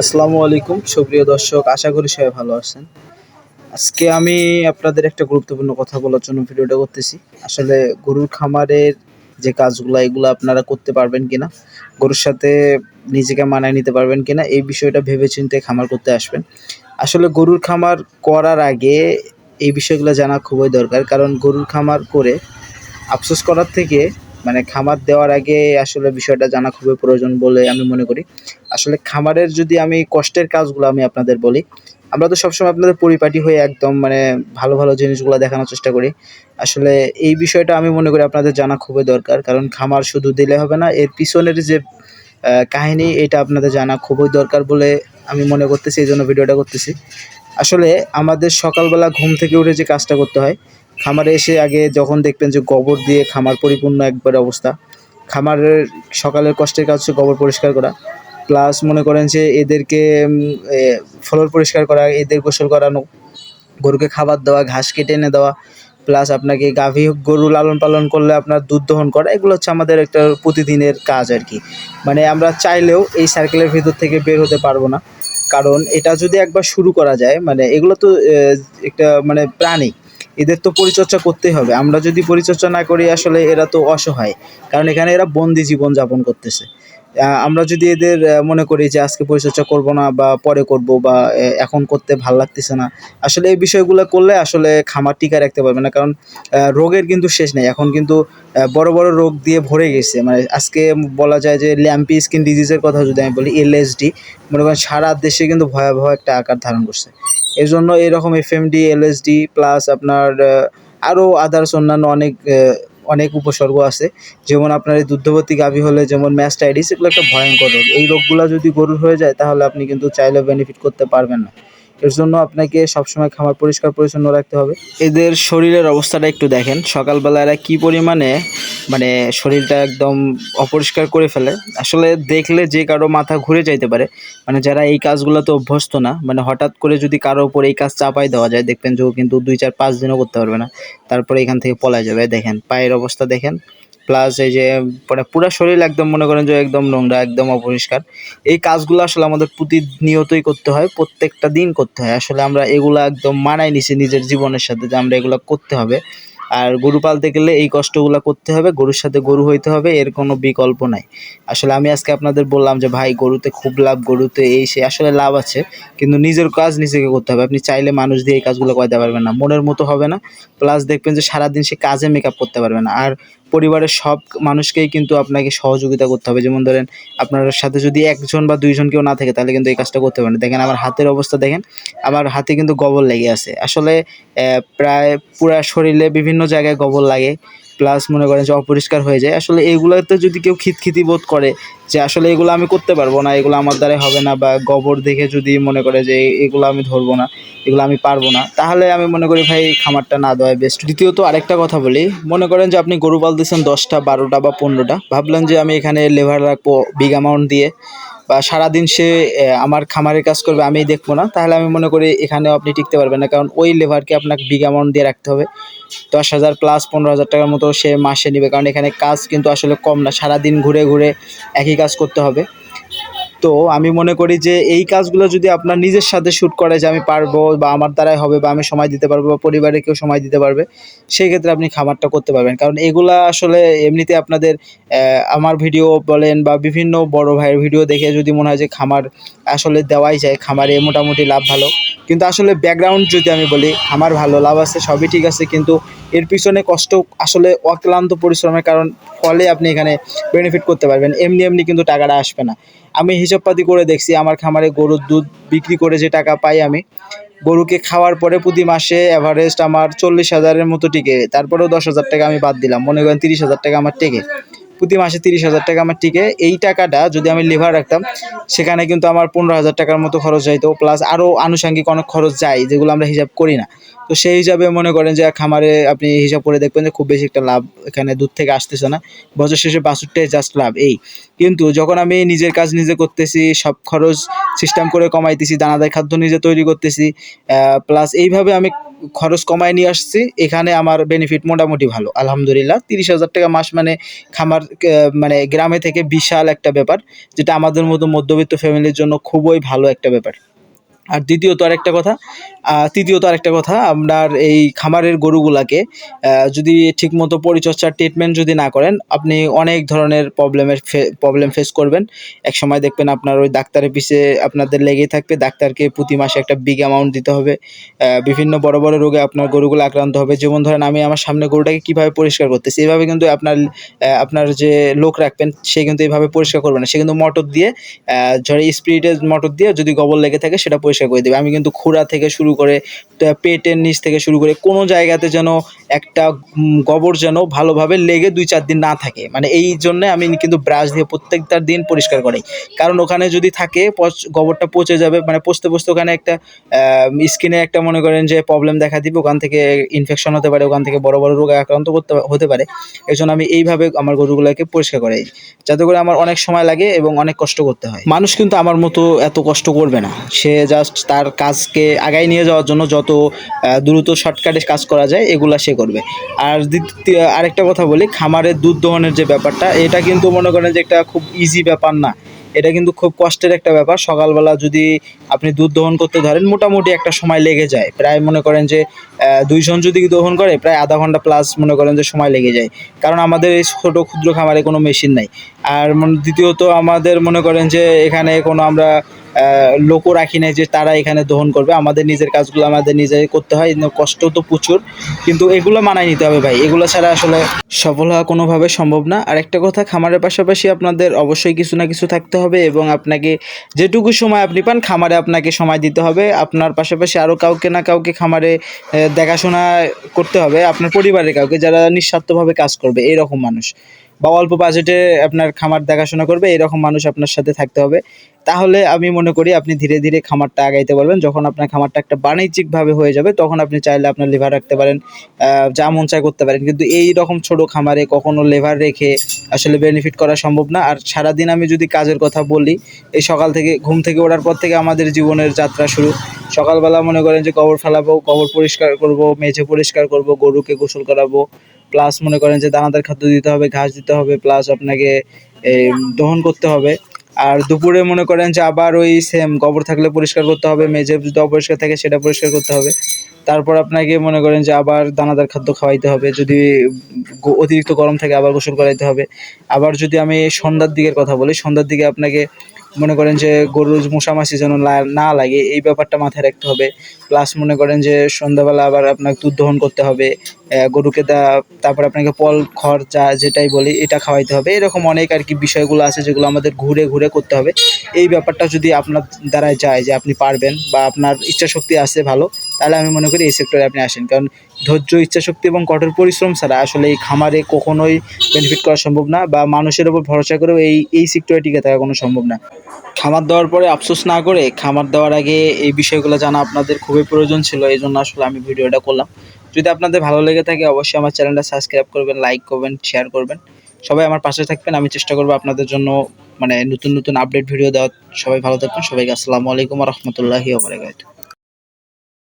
আসসালামু আলাইকুম। সুপ্রিয় দর্শক, আশা করি সবাই ভালো আছেন। আজকে আমি আপনাদের একটা গুরুত্বপূর্ণ কথা বলার জন্য ভিডিওটা করতেছি। আসলে গরুর খামারের যে কাজগুলো, এগুলো আপনারা করতে পারবেন কিনা, গরুর সাথে নিজেকে মানায় নিতে পারবেন কিনা, এই বিষয়টা ভেবে ভেবেচিন্তে খামার করতে আসবেন। আসলে গরুর খামার করার আগে এই বিষয়গুলো জানা খুবই দরকার, কারণ গরুর খামার করে আফসোস করার থেকে মানে খামার দেওয়ার আগে আসলে বিষয়টা জানা খুবই প্রয়োজন বলে আমি মনে করি। আসলে খামারের যদি আমি কষ্টের কাজগুলো আমি আপনাদের বলি, আমরা তো সবসময় আপনাদের পরিপাটি হয়ে একদম মানে ভালো ভালো জিনিসগুলো দেখানোর চেষ্টা করি। আসলে এই বিষয়টা আমি মনে করি আপনাদের জানা খুবই দরকার, কারণ খামার শুধু দিলে হবে না, এর পিছনের যে কাহিনী এটা আপনাদের জানা খুবই দরকার বলে আমি মনে করতেছি, এই জন্য ভিডিওটা করতেছি। আসলে আমাদের সকালবেলা ঘুম থেকে উঠে যে কাজটা করতে হয় খামারে এসে আগে যখন দেখবেন যে গোবর দিয়ে খামার পরিপূর্ণ একবার অবস্থা, খামারের সকালের কষ্টের কাজ হচ্ছে গোবর পরিষ্কার করা। প্লাস মনে করেন যে এদেরকে ফ্লোর পরিষ্কার করা, এদের গোসল করানো, গরুকে খাবার দেওয়া, ঘাস কেটে এনে দেওয়া। প্লাস আপনাকে গাভী গরু লালন পালন করলে আপনার দুধ দহন করা, এগুলো হচ্ছে আমাদের একটা প্রতিদিনের কাজ আর কি। মানে আমরা চাইলেও এই সার্কেলের ভিতর থেকে বের হতে পারব না। কারণ এটা যদি একবার শুরু করা যায় মানে এগুলো তো একটা মানে প্রাণী। এদের তো পরিচর্যা করতেই হবে। আমরা যদি পরিচর্যা না করি, আসলে এরা তো অসহায়। কারণ এখানে এরা বন্দি জীবন যাপন করতেছে আমরা যদি এদের মনে করি যে আজকে পরিচর্যা করব না বা পরে করব বা এখন করতে ভালো লাগতেছে না, আসলে এই বিষয়গুলো করলে আসলে খামার টিকা রাখতে পারবে না। কারণ রোগের কিন্তু শেষ নেই। এখন কিন্তু বড় বড় রোগ দিয়ে ভরে গেছে। মানে আজকে বলা যায় যে ল্যাম্পি স্কিন ডিজিজের কথা যদি আমি বলি এলএসডি মনে করেন সারা দেশে কিন্তু ভয়াবহ একটা আকার ধারণ করছে। এর জন্য এরকম এস এলএসডি প্লাস আপনার আরও আদার্স অন্যান্য অনেক অনেক উপসর্গ আছে। যেমন আপনার এই দুগ্ধবতী গাভী হলে যেমন ম্যাস্টাইটিস এগুলো একটা ভয়ঙ্কর রোগ। এই রোগগুলো যদি গরুর হয়ে যায়, তাহলে আপনি কিন্তু চাইলেও বেনিফিট করতে পারবেন না। এর জন্য আপনাকে সবসময় খামার পরিষ্কার পরিচ্ছন্ন রাখতে হবে। এদের শরীরের অবস্থাটা একটু দেখেন। সকালবেলা এরা কী পরিমাণে মানে শরীরটা একদম অপরিষ্কার করে ফেলে। আসলে দেখলে যে কারও মাথা ঘুরে যাইতে পারে। মানে যারা এই কাজগুলোতে অভ্যস্ত না মানে হঠাৎ করে যদি কারও উপর এই কাজ চাপাই দেওয়া যায়, দেখবেন যে কিন্তু দুই চার পাঁচ দিনও করতে পারবে না। তারপরে এখান থেকে পলা যাবে। দেখেন, পায়ের অবস্থা দেখেন। প্লাস এই যে মানে পুরো শরীর একদম মনে করেন যে একদম নোংরা, একদম অপরিষ্কার। এই কাজগুলো আসলে আমাদের প্রতিনিয়তই করতে হয়, প্রত্যেকটা দিন করতে হয়। আসলে আমরা এগুলো একদম মানাই নিছি নিজের জীবনের সাথে যে আমরা এগুলো করতে হবে। আর গরু পালতে গেলে এই কষ্টগুলো করতে হবে, গরুর সাথে গরু হইতে হবে, এর কোনো বিকল্প নাই। আসলে আমি আজকে আপনাদের বললাম যে, ভাই, গরুতে খুব লাভ, গরুতে এই সে আসলে লাভ আছে, কিন্তু নিজের কাজ নিজেকে করতে হবে। আপনি চাইলে মানুষ দিয়ে এই কাজগুলো করতে পারবেন না, মনের মতো হবে না। প্লাস দেখবেন যে সারাদিন সে কাজে মেকআপ করতে পারবে না। আর পরিবারের সব মানুষকেই কিন্তু আপনাকে সহযোগিতা করতে হবে। যেমন ধরেন, আপনার সাথে যদি একজন বা দুইজন কেউ না থাকে, তাহলে কিন্তু এই কাজটা করতে পারেন। দেখেন, আমার হাতের অবস্থা দেখেন, আমার হাতে কিন্তু গবল লেগে আছে। আসলে প্রায় পুরা শরীরে বিভিন্ন জায়গায় গবল লাগে। প্লাস মনে করেন যে অপরিষ্কার হয়ে যায়। আসলে এগুলোতে যদি কেউ খিতখিতি বোধ করে যে আসলে এগুলো আমি করতে পারব না, এগুলো আমার দ্বারা হবে না বা গোবর দেখে যদি মনে করে যে এগুলো আমি ধরবো না, এগুলো আমি পারব না, তাহলে আমি মনে করি ভাই খামারটা না দেওয়াই বেস্ট দ্বিতীয়ত আরেকটা কথা বলি, মনে করেন যে আপনি গরু পালতেছেন দশটা, বারোটা বা পনেরোটা, ভাবলেন যে আমি এখানে লেভার রাখব বিগ অ্যামাউন্ট দিয়ে। বা সারাদিন সে আমার খামারের কাজ করবে আমি দেখব না। তাহলে আমি মনে করি এখানেও আপনি টিকতে পারবেন না, কারণ ওই লেবারকে আপনাকে বিগ অ্যামাউন্ট দিয়ে রাখতে হবে। দশ হাজার প্লাস পনেরো হাজার টাকার মতো সে মাসে নেবে, কারণ এখানে কাজ কিন্তু আসলে কম না, সারাদিন ঘুরে ঘুরে একই কাজ করতে হবে। তো আমি মনে করি যে এই কাজগুলো যদি আপনার নিজের সাথে শ্যুট করে যে আমি পারব বা আমার দ্বারাই হবে বা আমি সময় দিতে পারব বা পরিবারে কেউ সময় দিতে পারবে সেই ক্ষেত্রে আপনি খামারটা করতে পারবেন। কারণ এগুলা আসলে এমনিতে আপনাদের আমার ভিডিও বলেন বা বিভিন্ন বড় ভাইয়ের ভিডিও দেখে যদি মনে হয় যে খামার আসলে দেওয়াই যায়, খামারে মোটামুটি লাভ ভালো। কিন্তু আসলে ব্যাকগ্রাউন্ড যদি আমি বলি, আমার ভালো লাভ আছে, সবই ঠিক আছে, কিন্তু এর পিছনে কষ্ট আসলে অক্লান্ত পরিশ্রমের কারণ, ফলে আপনি এখানে বেনিফিট করতে পারবেন। এমনি এমনি কিন্তু টাকাটা আসবে না। আমি হিসাবপাতি করে দেখছি, আমার খামারে গরুর দুধ বিক্রি করে যে টাকা পাই আমি, গরুকে খাওয়ার পরে প্রতি মাসে অ্যাভারেস্ট আমার চল্লিশ হাজারের মতো টিকে, তারপরেও দশ হাজার টাকা আমি বাদ দিলাম, মনে করেন তিরিশ হাজার টাকা আমার টেকে। প্রতি মাসে তিরিশ হাজার টাকা আমার টিকে। এই টাকাটা যদি আমি লিভার রাখতাম, সেখানে কিন্তু আমার পনেরো হাজার টাকার মতো খরচ যাইতো প্লাস আরও আনুষঙ্গিক অনেক খরচ যায়, যেগুলো আমরা হিসাব করি না। তো সেই হিসাবে মনে করেন যে খামারে আপনি হিসাব করে দেখবেন যে খুব বেশি একটা লাভ এখানে দুধ থেকে আসতেছে না। বছর শেষে বাষট্টি জাস্ট লাভ, এই। কিন্তু যখন আমি নিজের কাজ নিজে করতেছি, সব খরচ সিস্টেম করে কমাইতেছি দানাদার খাদ্য নিজে তৈরি করতেছি প্লাস এইভাবে আমি খরচ কমায় নিয়ে আসছি। এখানে আমার বেনিফিট মোটামুটি ভালো। আলহামদুলিল্লাহ, তিরিশ হাজার টাকা মাস মানে খামার মানে গ্রামে থেকে বিশাল একটা ব্যাপার, যেটা আমাদের মতো মধ্যবিত্ত ফ্যামিলির জন্য খুবই ভালো একটা ব্যাপার। আর দ্বিতীয়ত আরেকটা কথা তৃতীয়ত আরেকটা কথা, আপনার এই খামারের গরুগুলাকে যদি ঠিকমতো পরিচর্যার ট্রিটমেন্ট যদি না করেন, আপনি অনেক ধরনের প্রবলেমের প্রবলেম ফেস করবেন। এক সময় দেখবেন আপনার ওই ডাক্তারের পিছে আপনাদের লেগেই থাকবে, ডাক্তারকে প্রতি মাসে একটা বিগ অ্যামাউন্ট দিতে হবে। বিভিন্ন বড় বড় রোগে আপনার গরুগুলো আক্রান্ত হবে। যেমন ধরেন, আমি আমার সামনে গরুটাকে কীভাবে পরিষ্কার করতেছি, এভাবে কিন্তু আপনার আপনার যে লোক রাখবেন, সে কিন্তু এইভাবে পরিষ্কার করবে না। সে কিন্তু মটর দিয়ে ধরে স্পিরিটের মোটর দিয়ে যদি গোবর লেগে থাকে, সেটা পরিষ্কার করে দেবে। আমি কিন্তু খুরা থেকে শুরু করে পেটের নিচ থেকে শুরু করে কোনো জায়গাতে যেন একটা গোবর যেন ভালোভাবে লেগে দুই চার দিন না থাকে। মানে এই জন্য আমি কিন্তু ব্রাশ দিয়ে প্রত্যেকটা দিন পরিষ্কার করি। কারণ ওখানে যদি থাকে গোবরটা পচে যাবে। মানে পচতে পচতে ওখানে একটা স্কিনে একটা মনে করেন যে প্রবলেম দেখা দিবে। ওখান থেকে ইনফেকশন হতে পারে, ওখান থেকে বড় বড় রোগে আক্রান্ত করতে হতে পারে। এই জন্য আমি এইভাবে আমার গরুগুলোকে পরিষ্কার করাই। যাতে করে আমার অনেক সময় লাগে এবং অনেক কষ্ট করতে হয়। মানুষ কিন্তু আমার মতো এত কষ্ট করবে না। সে জাস্ট তার কাজকে আগায় নিয়ে যাওয়ার জন্য যত দ্রুত শর্টকাটে কাজ করা যায়, এগুলা সে করবে। আর দ্বিতীয়, আরেকটা কথা বলি খামারের দুধ দহনের যে ব্যাপারটা, এটা কিন্তু মনে করেন যে একটা খুব ইজি ব্যাপার না। এটা কিন্তু খুব কষ্টের একটা ব্যাপার। সকালবেলা যদি আপনি দুধ দহন করতে ধরেন, মোটামুটি একটা সময় লেগে যায়। প্রায় মনে করেন যে দুইজন যদি দহন করে, প্রায় আধা ঘণ্টা প্লাস মনে করেন যে সময় লেগে যায়। কারণ আমাদের এই ছোটো ক্ষুদ্র খামারে কোনো মেশিন নাই। আর দ্বিতীয়ত আমাদের মনে করেন যে, এখানে কোনো আমরা লোকও রাখি নাই যে তারা এখানে দহন করবে। আমাদের নিজের কাজগুলো আমাদের নিজে করতে হয় কষ্ট তো প্রচুর। কিন্তু এগুলো মানায় নিতে হবে ভাই। এগুলো ছাড়া আসলে সফল হওয়া কোনোভাবে সম্ভব না। আর একটা কথা, খামারের পাশাপাশি আপনাদের অবশ্যই কিছু না কিছু থাকতে হবে এবং আপনাকে যেটুকু সময় আপনি পান, খামারে আপনাকে সময় দিতে হবে। আপনার পাশাপাশি আরও কাউকে না কাউকে খামারে দেখাশোনা করতে হবে। আপনার পরিবারের কাউকে যারা নিঃস্বার্থভাবে কাজ করবে, এরকম মানুষ। বা অল্প বাজেটে আপনার খামার দেখাশোনা করবে, এরকম মানুষ আপনার সাথে থাকতে হবে। তাহলে আমি মনে করি আপনি ধীরে ধীরে খামারটা আগাইতে পারবেন। যখন আপনার খামারটা একটা বাণিজ্যিকভাবে হয়ে যাবে, তখন আপনি চাইলে আপনার লিভার রাখতে পারেন যা মন চায় করতে পারেন। কিন্তু এই রকম ছোট খামারে কখনো লেভার রেখে আসলে বেনিফিট করা সম্ভব না। আর সারাদিন আমি যদি কাজের কথা বলি, এই সকাল থেকে ঘুম থেকে ওঠার পর থেকে আমাদের জীবনের যাত্রা শুরু। সকালবেলা মনে করেন যে কবর ফেলাবো, কবর পরিষ্কার করব, মেঝে পরিষ্কার করব, গরুকে গোসল করাবো প্লাস মনে করেন যে দানাদার খাদ্য দিতে হবে, ঘাস দিতে হবে প্লাস আপনাকে দহন করতে হবে। আর দুপুরে মনে করেন যে আবার ওই সেম গোবর থাকলে পরিষ্কার করতে হবে, মেঝে যদি অপরিষ্কার থাকে সেটা পরিষ্কার করতে হবে। তারপর আপনাকে মনে করেন যে আবার দানাদার খাদ্য খাওয়াইতে হবে, যদি অতিরিক্ত গরম থাকে আবার গোসল করাইতে হবে। আবার যদি আমি সন্ধ্যার দিকের কথা বলি, সন্ধ্যার দিকে আপনাকে মনে করেন যে গরুর মশামাছি যেন না লাগে, এই ব্যাপারটা মাথায় রাখতে হবে। প্লাস মনে করেন যে সন্ধ্যাবেলা আবার আপনাকে দুধ দহন করতে হবে গরুকে দা, তারপর আপনাকে পল, খড়, চা যেটাই বলি, এটা খাওয়াইতে হবে। এরকম অনেক আর কি বিষয়গুলো আছে যেগুলো আমাদের ঘুরে ঘুরে করতে হবে। এই ব্যাপারটা যদি আপনার দ্বারায় যায় যে আপনি পারবেন বা আপনার ইচ্ছা শক্তি আছে ভালো তাহলে আমি মনে করি এই সেক্টরে আপনি আসেন। কারণ ধৈর্য, ইচ্ছাশক্তি এবং কঠোর পরিশ্রম ছাড়া আসলে এই খামারে কখনোই বেনিফিট করা সম্ভব না বা মানুষের উপর ভরসা করেও এই এই সেক্টরে টিকে থাকা কোনো সম্ভব না। খামার দেওয়ার পরে আফসোস না করে খামার দেওয়ার আগে এই বিষয়গুলো জানা আপনাদের খুবই প্রয়োজন ছিল এই জন্য আসলে আমি ভিডিওটা করলাম। যদি আপনাদের ভালো লেগে থাকে অবশ্যই আমার চ্যানেলটা সাবস্ক্রাইব করবেন লাইক করবেন শেয়ার করবেন। সবাই আমার পাশে থাকবেন, আমি চেষ্টা করব আপনাদের জন্য মানে নতুন নতুন আপডেট ভিডিও দেওয়ার। সবাই ভালো থাকবেন, সবাইকে আসসালামু আলাইকুম রহমতুল্লাহি ওবরাকাতুহু